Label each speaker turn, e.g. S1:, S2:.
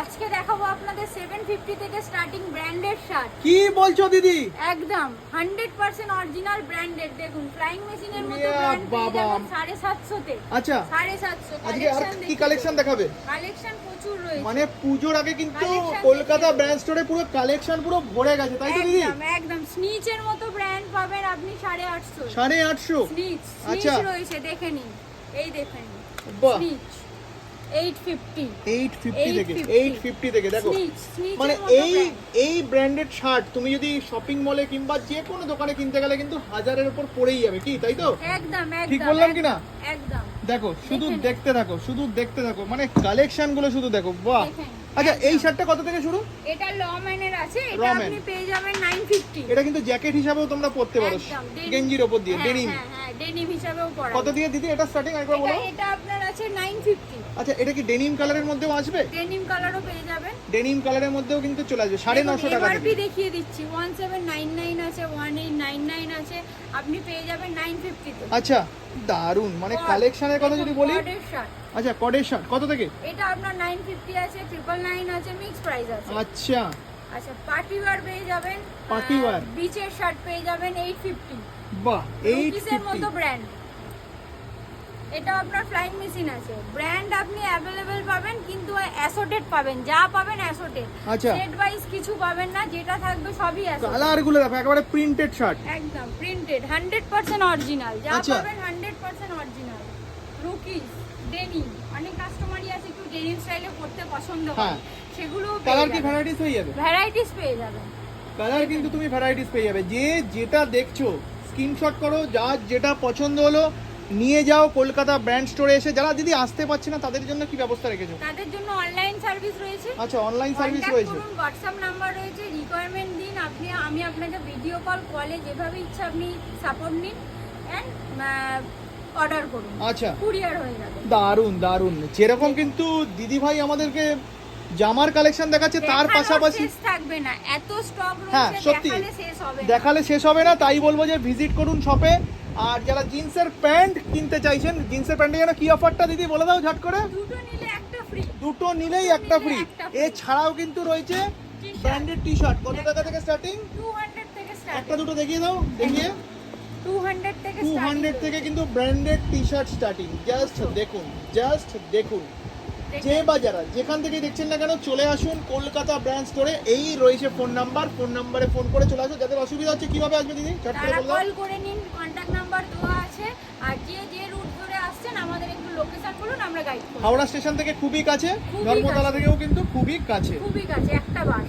S1: আজকে দেখাবো আপনাদের সেভেন ফিফটি থেকে স্টার্টিং ব্র্যান্ডেড শার্ট
S2: কি বলছো দিদি?
S1: একদম হান্ড্রেড পার্সেন্ট অরিজিনাল ব্র্যান্ডেড দেখুন ফ্লাইং মেশিনের মতো ব্র্যান্ড
S2: বাবা।
S1: যাবেন সাড়ে সাতশোতে
S2: আচ্ছা
S1: সাড়ে সাতশো।
S2: আজকে আর কি কালেকশন দেখাবে?
S1: কালেকশন প্রচুর রয়েছে।
S2: মানে পুজোর আগে কিন্তু কলকাতা ব্র্যান্ড স্টোরে পুরো কালেকশন পুরো ভরে গেছে তাই তো দিদি?
S1: একদম একদম। স্নিচের মতো ব্র্যান্ড পাবেন আপনি সাড়ে আটশো।
S2: সাড়ে আটশো?
S1: স্নিচ
S2: আচ্ছা।
S1: স্নিচ রয়েছে দেখে নিন। এই দেখে নিন।
S2: বাহ।
S1: স্নিচ
S2: থেকে
S1: 850
S2: এইট ফিফটি থেকে দেখো। মানে এই এই ব্র্যান্ডেড শার্ট তুমি যদি শপিং মলে কিংবা যে কোনো দোকানে কিনতে গেলে কিন্তু হাজারের উপর পড়েই যাবে কি তাই তো?
S1: একদম
S2: ঠিক বললাম কি না?
S1: একদম,
S2: দেখো শুধু দেখতে থাকো শুধু দেখতে থাকো মানে কালেকশনগুলো শুধু দেখো বাহ। আচ্ছা এই শার্টটা কত থেকে শুরু?
S1: এটা ল ম্যানের আছে এটা আপনি পেয়ে যাবেন 950
S2: এটা কিন্তু জ্যাকেট হিসাবেও তোমরা পরতে পারো গেঞ্জির ওপর দিয়ে
S1: হ্যাঁ,
S2: ডেনিম
S1: হ্যাঁ হ্যাঁ ডেনিম হিসাবেও পরা।
S2: কত দিয়ে দিদি এটা স্টার্টিং একবার বলো?
S1: এটা আপনার আছে 950
S2: আচ্ছা এটা কি ডেনিম কালারের মধ্যেও আসবে?
S1: ডেনিম কালারও পেয়ে যাবেন
S2: ডেনিম কালারের মধ্যেও কিন্তু চলে আসবে সাড়ে নশো টাকা
S1: এমআরপি দেখিয়ে দিচ্ছি 1799 আছে 1899 আছে আপনি পেয়ে যাবেন 950 তে।
S2: আচ্ছা দারুণ মানে কালেকশনের কথা যদি বলি আচ্ছা কডের শার্ট কত থেকে?
S1: এটা আপনার 950 আছে 999 আছে মিক্স প্রাইস আছে।
S2: আচ্ছা।
S1: আচ্ছা পার্টি ওয়্যার পেয়ে যাবেন
S2: Party wear।
S1: বিচের শার্ট পেয়ে যাবেন 850
S2: বাহ এইট
S1: রুকিসের
S2: ফিফটি
S1: মতো ব্র্যান্ড এটা আপনার ফ্লাইং মেশিন আছে। ব্র্যান্ড আপনি অ্যাভেলেবেল পাবেন কিন্তু অ্যাসোটেড পাবেন। যা পাবেন অ্যাসোটেড
S2: আচ্ছা।
S1: সেট ওয়াইজ কিছু পাবেন না যেটা থাকবে সবই অ্যাসোটেড
S2: কালারগুলো দেখো একেবারে প্রিন্টেড শার্ট
S1: একদম প্রিন্টেড হান্ড্রেড পার্সেন্ট অরিজিনাল যা
S2: আচ্ছা।
S1: পাবেন hundred percent original Rookies denim অনেক কাস্টমারই আছে একটু ডেনিম স্টাইলে পড়তে পছন্দ। করে সেগুলো
S2: কালার কি ভ্যারাইটিস হয়ে যাবে?
S1: ভ্যারাইটিস পেয়ে যাবেন।
S2: কালার কিন্তু তুমি ভ্যারাইটিস পেয়ে যাবে। যে যেটা দেখছ স্ক্রিনশট করো যা যেটা পছন্দ হলো নিয়ে যাও কলকাতা ব্র্যান্ড স্টোরে এসে। যারা দিদি আসতে পারছে না তাদের জন্য কি ব্যবস্থা রেখেছো?
S1: তাদের জন্য অনলাইন সার্ভিস রয়েছে।
S2: আচ্ছা অনলাইন সার্ভিস রয়েছে।
S1: হোয়াটসঅ্যাপ নাম্বার রয়েছে রিকোয়ারমেন্ট দিন আপনি আমি আপনাকে ভিডিও কল কলে যেভাবে ইচ্ছা আপনি সাপোর্ট নিন অ্যান্ড অর্ডার করুন।
S2: আচ্ছা।
S1: কুরিয়ার হয়ে যাবে।
S2: দারুণ দারুণ যেরকম কিন্তু দিদি ভাই আমাদেরকে জামার কালেকশন দেখাচ্ছে তার পাশাপাশি
S1: থাকবে না। এত স্টক
S2: হ্যাঁ, সত্যি।
S1: দেখালে শেষ হবে না।
S2: তাই বলব যে ভিজিট করুন শপে আর যারা জিন্সের প্যান্ট কিনতে চাইছেন জিন্সের প্যান্টে যেন কি অফারটা দিদি বলে দাও ঝট করে।
S1: দুটো নিলে একটা ফ্রি
S2: দুটো নিলেই একটা ফ্রি। এছাড়াও কিন্তু রয়েছে ব্র্যান্ডেড টি শার্ট কত টাকা থেকে স্টার্টিং
S1: 200 থেকে স্টার্ট
S2: একটা দুটো দেখিয়ে দাও দেখিয়ে।
S1: 200 থেকে
S2: টু হান্ড্রেড থেকে কিন্তু branded T shirt starting just দেখুন জাস্ট দেখুন। যে বা যারা যেখান থেকে দেখছেন না কেন চলে আসুন কলকাতা ব্রাঞ্চ স্টোরে। এই রয়েছে ফোন নাম্বার ফোন নাম্বারে ফোন করে চলে আসুন। যাদের অসুবিধা হচ্ছে কীভাবে আসবে দিদি? চট করে বলুন।
S1: কল করে নিন কন্টাক্ট নাম্বার দেওয়া আছে। আর যে যে রুট ধরে আসছেন আমাদের একটু লোকেশন বলুন আমরা গাইড করব।
S2: হাওড়া স্টেশন থেকে খুবই কাছে ধর্মতলা থেকেও কিন্তু খুবই কাছে।
S1: খুবই কাছে একটা বাস